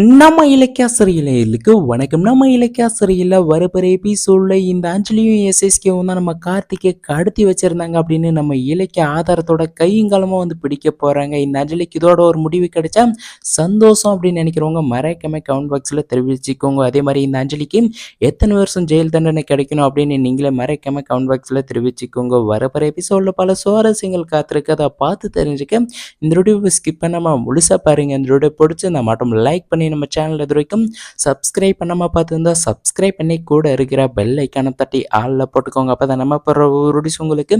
நம்ம இலக்கியாசிரியர்களுக்கு வணக்கம். நம்ம இலக்கியாசிரியில் வரப்போகிற எபிசோடில் இந்த அஞ்சலியும் எஸ்எஸ்கேவும் தான் நம்ம கார்த்திகை கடத்தி வச்சுருந்தாங்க அப்படின்னு நம்ம இலக்கிய ஆதாரத்தோட கையங்காலமாக வந்து பிடிக்க போகிறாங்க இந்த அஞ்சலிக்கு இதோட ஒரு முடிவு கிடைச்சா சந்தோஷம் அப்படின்னு நினைக்கிறவங்க மறைக்காம கவுண்ட் பாக்ஸில் தெரிவிச்சுக்கோங்க. அதே மாதிரி இந்த அஞ்சலிக்கு எத்தனை வருஷம் ஜெயில் தண்டனை கிடைக்கணும் அப்படின்னு நீங்களே மறைக்காம கவுண்ட் பாக்ஸில் தெரிவிச்சுக்கோங்க. வரப்போகிற எபிசோடில் பல சுவாரஸ்யங்கள் காத்திருக்கு. அதை பார்த்து தெரிஞ்சுக்க இந்த வீடியோவை ஸ்கிப் பண்ணாமல் முழுசாக பாருங்கள் இந்த வீடியோ நான் மட்டும் லைக் பண்ணி நம்ம சேனல் இது வரைக்கும் சப்ஸ்கிரைப் பண்ணாமல் பார்த்துருந்தா சப்ஸ்கிரைப் பண்ணி கூட இருக்கிற பெல் ஐக்கானை தட்டி ஆளில் போட்டுக்கோங்க. அப்போ தான் நம்ம போகிற ஒரு உங்களுக்கு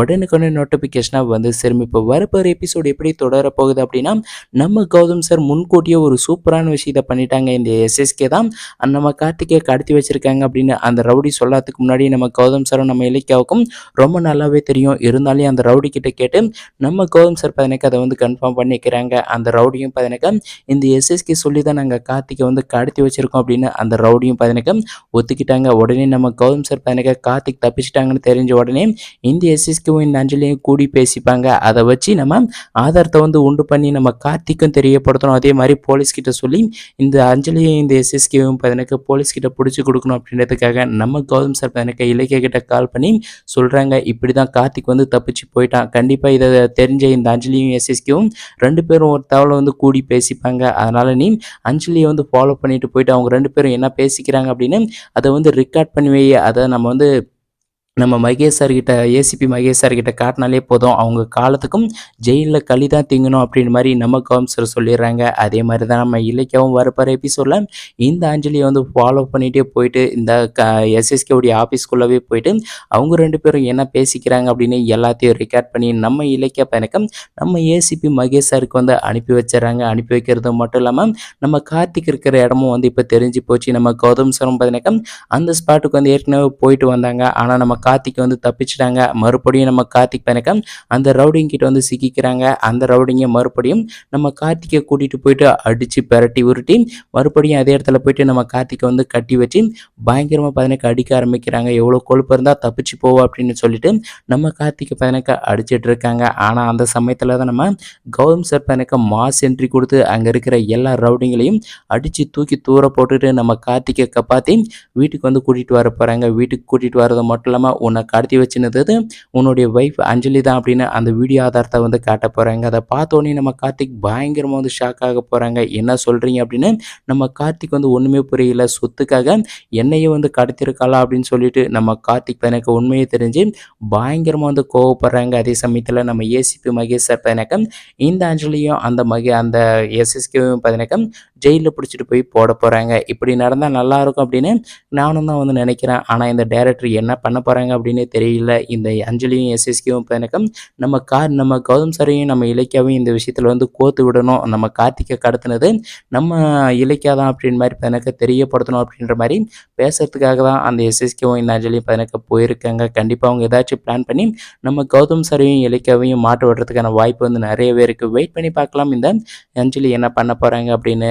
உடனுக்குடனே நோட்டிஃபிகேஷனாக வந்து சேரும். இப்போ வரப்போகிற எபிசோடு எப்படி தொடர போகுது அப்படின்னா நம்ம கௌதம் சார் முன்கூட்டியே ஒரு சூப்பரான விஷயத்தை பண்ணிட்டாங்க. இந்த எஸ்எஸ்கே தான். நம்ம கார்த்திகை கடத்தி வச்சிருக்காங்க அப்படின்னு அந்த ரவுடி சொல்லாததுக்கு முன்னாடி நம்ம கௌதம் சாரும் நம்ம இலக்கியாவுக்கும் ரொம்ப நல்லாவே தெரியும். இருந்தாலும் அந்த ரவுடி கிட்ட கேட்டு நம்ம கௌதம் சார் பதினக்கு அதை வந்து கன்ஃபார்ம் பண்ணிக்கிறாங்க. அந்த ரவுடியும் பதினக்கு இந்த எஸ்எஸ்கே சொல்லி தான் நாங்கள் கார்த்திகை வந்து கடத்தி வச்சுருக்கோம் அப்படின்னு அந்த ரவுடியும் பதினக்க ஒத்துக்கிட்டாங்க. உடனே நம்ம கௌதம் சார் பதினக்க கார்த்திக் தப்பிச்சிட்டாங்கன்னு தெரிஞ்ச உடனே இந்த எஸ்எஸ்கேவும் இந்த அஞ்சலியும் கூடி பேசிப்பாங்க. அதை வச்சு நம்ம ஆதாரத்தை வந்து உண்டு பண்ணி நம்ம கார்த்திக்கும் தெரியப்படுத்தணும். அதே மாதிரி போலீஸ்கிட்ட சொல்லி இந்த அஞ்சலியும் இந்த எஸ்எஸ்கேவும் பதினக்க போலீஸ்கிட்ட பிடிச்சி கொடுக்கணும் அப்படின்றதுக்காக நம்ம கௌதம் சார் பதினக்க இலக்கிய கிட்ட கால் பண்ணி சொல்கிறாங்க இப்படி தான் கார்த்திக் வந்து தப்பிச்சு போயிட்டான். கண்டிப்பாக இதை தெரிஞ்ச இந்த அஞ்சலியும் எஸ்எஸ்கேவும் ரெண்டு பேரும் ஒரு தவளை வந்து கூடி பேசிப்பாங்க. அதனால் நீ அஞ்சலியை வந்து ஃபாலோ பண்ணிட்டு போயிட்டு அவங்க ரெண்டு பேரும் என்ன பேசிக்கிறாங்க அப்படின்னு அதை வந்து ரெக்கார்ட் பண்ணி அதை நம்ம வந்து நம்ம மகேஷ் சார்கிட்ட ஏசிபி மகேஷ் சார்கிட்ட காட்டினாலே போதும். அவங்க காலத்துக்கும் ஜெயிலில் களி தான் திங்கணும் அப்படின்ற மாதிரி நம்ம கவுன்சிலர் சொல்லிடுறாங்க. அதே மாதிரி தான் நம்ம இலக்கியாவும் வரப்போகிற எபிசோடில் இந்த அஞ்சலியை வந்து ஃபாலோ பண்ணிகிட்டே போயிட்டு இந்த க எஸ்எஸ்கேவுடைய ஆஃபீஸ்க்குள்ளவே போயிட்டு அவங்க ரெண்டு பேரும் என்ன பேசிக்கிறாங்க அப்படின்னு எல்லாத்தையும் ரெக்கார்ட் பண்ணி நம்ம இலக்கிய பயணக்கம் நம்ம ஏசிபி மகேஷ் சாருக்கு வந்து அனுப்பி வச்சிடறாங்க. அனுப்பி வைக்கிறது மட்டும் இல்லாமல் நம்ம கார்த்திக் இருக்கிற இடமும் வந்து இப்போ தெரிஞ்சு போச்சு. நம்ம கௌதம் சாரும் பதினக்கம் அந்த ஸ்பாட்டுக்கு வந்து ஏற்கனவே போயிட்டு வந்தாங்க. ஆனால் நம்ம கார்த்திக் வந்து தப்பிச்சிட்டாங்க. மறுபடியும் நம்ம கார்த்திக் பயணக்கம் அந்த ரவுடிங் கிட்ட வந்து சிக்கிக்கிறாங்க. அந்த ரவுடிங்க மறுபடியும் நம்ம கார்த்திகை கூட்டிகிட்டு போயிட்டு அடித்து பெரட்டி உருட்டி மறுபடியும் அதே இடத்துல போயிட்டு நம்ம கார்த்திகை வந்து கட்டி வச்சு பயங்கரமாக பதினக்கு அடிக்க ஆரம்பிக்கிறாங்க. எவ்வளோ கொழுப்பு இருந்தால் தப்பிச்சு போவோம் அப்படின்னு சொல்லிட்டு நம்ம கார்த்திகை பதினக்க அடிச்சிட்டு இருக்காங்க. ஆனால் அந்த சமயத்தில் தான் நம்ம கௌதம் சார் பதினக்க மாஸ் என்ட்ரி கொடுத்து அங்கே இருக்கிற எல்லா ரவுடிங்களையும் அடித்து தூக்கி தூர போட்டுட்டு நம்ம கார்த்திகை கப்பாத்தி வீட்டுக்கு வந்து கூட்டிகிட்டு வர போகிறாங்க வீட்டுக்கு கூட்டிகிட்டு வரது மட்டும் இல்லாமல் உன்னை கடத்தி வச்சுனது உன்னுடைய ஒய்ஃப் அஞ்சலி தான் அப்படின்னு அந்த வீடியோ ஆதாரத்தை வந்து காட்ட போகிறாங்க அதை பார்த்தோன்னே நம்ம கார்த்திக் பயங்கரமாக வந்து ஷாக் ஆக போகிறாங்க என்ன சொல்கிறீங்க அப்படின்னு நம்ம கார்த்திக் வந்து ஒன்றுமே புரியல. சொத்துக்காக என்னையும் வந்து கடத்திருக்காளா அப்படின்னு சொல்லிட்டு நம்ம கார்த்திக் எனக்கு உண்மையை தெரிஞ்சு பயங்கரமாக வந்து கோவப்படுறாங்க. அதே சமயத்தில் நம்ம ஏசிபி மகேஷ் சார் பதினக்கம் இந்த அஞ்சலியும் அந்த மகே அந்த எஸ்எஸ்கேவும் பதினக்கம் ஜெயிலில் பிடிச்சிட்டு போய் போட போகிறாங்க இப்படி நடந்தால் நல்லாயிருக்கும் அப்படின்னு நானும் தான் வந்து நினைக்கிறேன். ஆனால் இந்த டைரக்டர் என்ன பண்ண போகிறாங்க அப்படின்னே தெரியல. இந்த அஞ்சலியும் எஸ்எஸ்கேவும் பதினக்கம் நம்ம கார் நம்ம கௌதம் சாரையும் நம்ம இலக்கியாவையும் இந்த விஷயத்தில் வந்து கோத்து விடணும். நம்ம கார்த்திகை கடத்தினது நம்ம இலக்கியா தான் அப்படின் மாதிரி எனக்கு தெரியப்படுத்தணும் அப்படின்ற மாதிரி பேசுறதுக்காக தான் அந்த எஸ்எஸ்கேவும் இந்த அஞ்சலியும் பதினக்க போயிருக்காங்க. கண்டிப்பாக அவங்க ஏதாச்சும் பிளான் பண்ணி நம்ம கௌதம் சாரையும் இலக்கியாவையும் மாட்டு விடுறதுக்கான வாய்ப்பு வந்து நிறையவே இருக்குது வெயிட் பண்ணி பார்க்கலாம். இந்த அஞ்சலி என்ன பண்ண போகிறாங்க அப்படின்னு